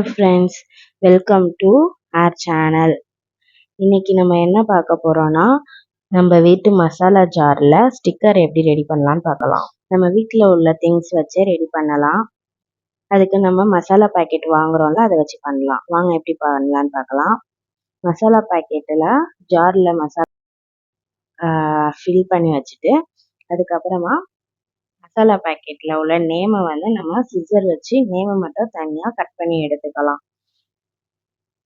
Hi friends welcome to our channel இன்னைக்கு நம்ம என்ன பார்க்க போகிறோன்னா நம்ம வீட்டு மசாலா ஜாரில் ஸ்டிக்கர் எப்படி ரெடி பண்ணலான்னு பார்க்கலாம். நம்ம வீட்டில் உள்ள திங்ஸ் வச்சே ரெடி பண்ணலாம். அதுக்கு நம்ம மசாலா பாக்கெட் வாங்குறோம்ல அதை வச்சு பண்ணலாம். வாங்க எப்படி பண்ணலான்னு பார்க்கலாம். மசாலா பேக்கெட்டில் ஜாரில் மசாலா ஃபில் பண்ணி வச்சுட்டு அதுக்கப்புறமா மசாலா பாக்கெட்டில் உள்ள நேமை வந்து நம்ம சிசர் வச்சு நேமை மட்டும் தனியாக கட் பண்ணி எடுத்துக்கலாம்.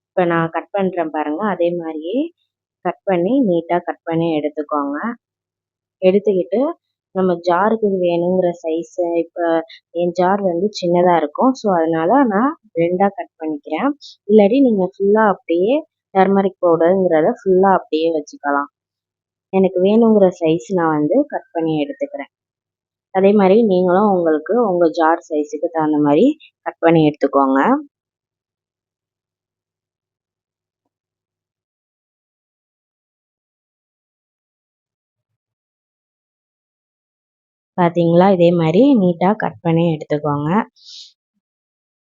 இப்போ நான் கட் பண்ணுறேன் பாருங்கள் அதே மாதிரியே கட் பண்ணி நீட்டாக கட் பண்ணி எடுத்துக்கோங்க. எடுத்துக்கிட்டு நம்ம ஜாருக்கு வேணுங்கிற சைஸு இப்போ என் ஜார் வந்து சின்னதாக இருக்கும். ஸோ அதனால் நான் ரெண்டாக கட் பண்ணிக்கிறேன். இல்லாட்டி நீங்கள் ஃபுல்லாக அப்படியே டர்மரிக் பவுடருங்கிறத ஃபுல்லாக அப்படியே வச்சுக்கலாம். எனக்கு வேணுங்கிற சைஸ் நான் வந்து கட் பண்ணி எடுத்துக்கிறேன். அதே மாதிரி நீங்களும் உங்களுக்கு உங்கள் ஜார் சைஸுக்கு தகுந்த மாதிரி கட் பண்ணி எடுத்துக்கோங்க. பார்த்தீங்களா இதே மாதிரி நீட்டாக கட் பண்ணி எடுத்துக்கோங்க.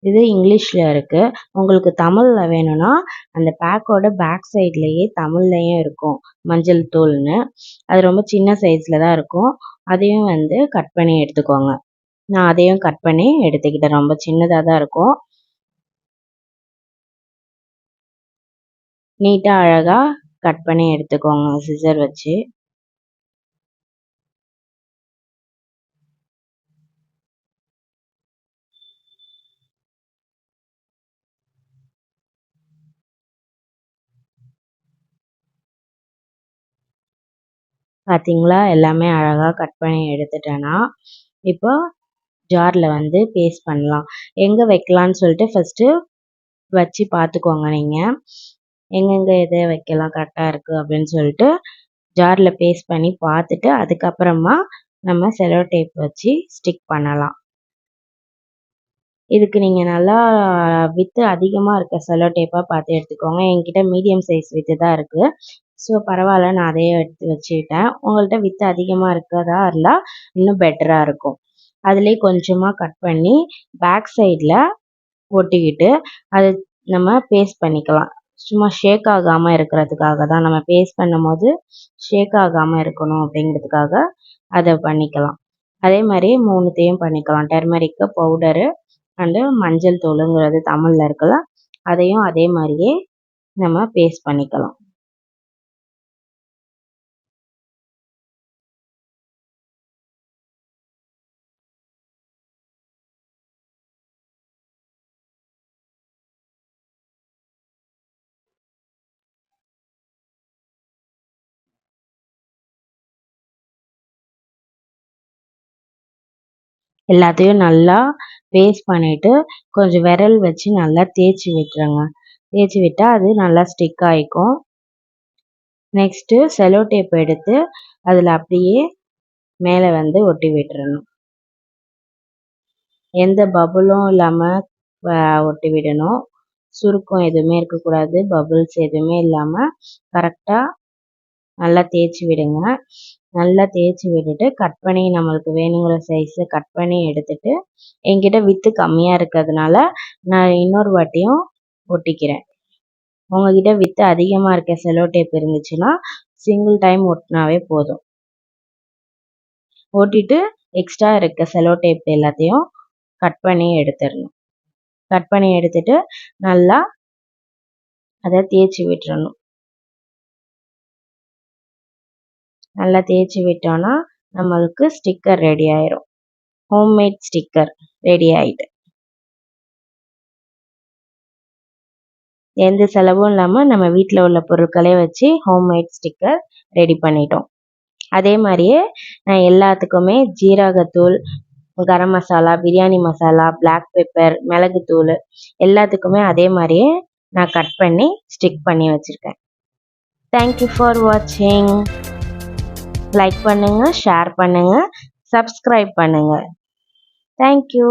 இது இங்கிலீஷில் இருக்குது உங்களுக்கு தமிழில் வேணும்னா அந்த பேக்கோட பேக் சைட்லேயே தமிழ்லையும் இருக்கும் மஞ்சள் தூள்னு. அது ரொம்ப சின்ன சைஸில் தான் இருக்கும். அதையும் வந்து கட் பண்ணி எடுத்துக்கோங்க. நான் அதையும் கட் பண்ணி எடுத்துக்கிட்டேன். ரொம்ப சின்னதாக தான் இருக்கும். நீட்டாக அழகாக கட் பண்ணி எடுத்துக்கோங்க. சிசர் வச்சு. பார்த்தீங்களா எல்லாமே அழகாக கட் பண்ணி எடுத்துட்டேன்னா இப்போ ஜாரில் வந்து பேஸ்ட் பண்ணலாம். எங்கே வைக்கலான்னு சொல்லிட்டு ஃபஸ்ட்டு வச்சு பார்த்துக்கோங்க நீங்கள் எங்கெங்கே எதை வைக்கலாம் கரெக்டாக இருக்குது அப்படின்னு சொல்லிட்டு ஜாரில் பேஸ்ட் பண்ணி பார்த்துட்டு அதுக்கப்புறமா நம்ம செலோ டேப் வச்சு ஸ்டிக் பண்ணலாம். இதுக்கு நீங்கள் நல்லா வித்து அதிகமாக இருக்க செலோ டேப்பாக பார்த்து எடுத்துக்கோங்க. என்கிட்ட மீடியம் சைஸ் வித்து தான் இருக்குது ஸோ பரவாயில்ல நான் அதையே எடுத்து வச்சுக்கிட்டேன். உங்கள்கிட்ட வித்து அதிகமாக இருக்கிறதா இருந்தால் இன்னும் பெட்டராக இருக்கும். அதுலேயே கொஞ்சமாக கட் பண்ணி பேக் சைடில் ஒட்டிக்கிட்டு அது நம்ம பேஸ்ட் பண்ணிக்கலாம். சும்மா ஷேக் ஆகாமல் இருக்கிறதுக்காக தான் நம்ம பேஸ்ட் பண்ணும் போது ஷேக் ஆகாமல் இருக்கணும் அப்படிங்கிறதுக்காக அதை பண்ணிக்கலாம். அதே மாதிரி மூணுத்தையும் பண்ணிக்கலாம். டெர்மரிக்கு பவுடரு அண்டு மஞ்சள் தூளுங்கிறது தமிழில் இருக்குல்ல அதையும் அதே மாதிரியே நம்ம பேஸ்ட் பண்ணிக்கலாம். எல்லாத்தையும் நல்லா பேஸ்ட் பண்ணிவிட்டு கொஞ்சம் விரல் வச்சு நல்லா தேய்ச்சி விட்டுருங்க. தேய்ச்சி விட்டால் அது நல்லா ஸ்டிக் ஆகிக்கும் நெக்ஸ்ட்டு செலோ டேப் எடுத்து அதில் அப்படியே மேலே வந்து ஒட்டி விட்டுறணும். எந்த பபுளும் இல்லாமல் ஒட்டி விடணும். சுருக்கம் எதுவுமே இருக்கக்கூடாது. பபுள்ஸ் எதுவுமே இல்லாமல் கரெக்டாக நல்லா தேய்ச்சி விடுங்க. நல்லா தேய்ச்சி விட்டுட்டு கட் பண்ணி நம்மளுக்கு வேணுங்கிற சைஸு கட் பண்ணி எடுத்துட்டு என்கிட்ட வித்து கம்மியாக இருக்கிறதுனால நான் இன்னொரு வாட்டியும் ஒட்டிக்கிறேன். உங்ககிட்ட வித்து அதிகமாக இருக்க செலோ டேப் இருந்துச்சுன்னா சிங்கிள் டைம் ஒட்டினாவே போதும். ஒட்டிட்டு எக்ஸ்ட்ரா இருக்க செலோ டேப் எல்லாத்தையும் கட் பண்ணி எடுத்துடணும். கட் பண்ணி எடுத்துட்டு நல்லா அதை தேய்ச்சி விட்டுறணும். நல்லா தேய்ச்சி விட்டோன்னா நம்மளுக்கு ஸ்டிக்கர் ரெடி ஆயிரும். ஹோம்மேட் ஸ்டிக்கர் ரெடி ஆயிட்டு. எந்த செலவும் இல்லாமல் நம்ம வீட்டில் உள்ள பொருட்களே வச்சு ஹோம்மேட் ஸ்டிக்கர் ரெடி பண்ணிட்டோம். அதே மாதிரியே நான் எல்லாத்துக்குமே ஜீரகத்தூள் கரம் மசாலா பிரியாணி மசாலா பிளாக் பெப்பர் மிளகுத்தூள் எல்லாத்துக்குமே அதே மாதிரியே நான் கட் பண்ணி ஸ்டிக் பண்ணி வச்சுருக்கேன். தேங்க்யூ ஃபார் வாட்சிங் லைக் பண்ணுங்கள் ஷேர் பண்ணுங்கள் சப்ஸ்கிரைப் பண்ணுங்கள் தேங்க்யூ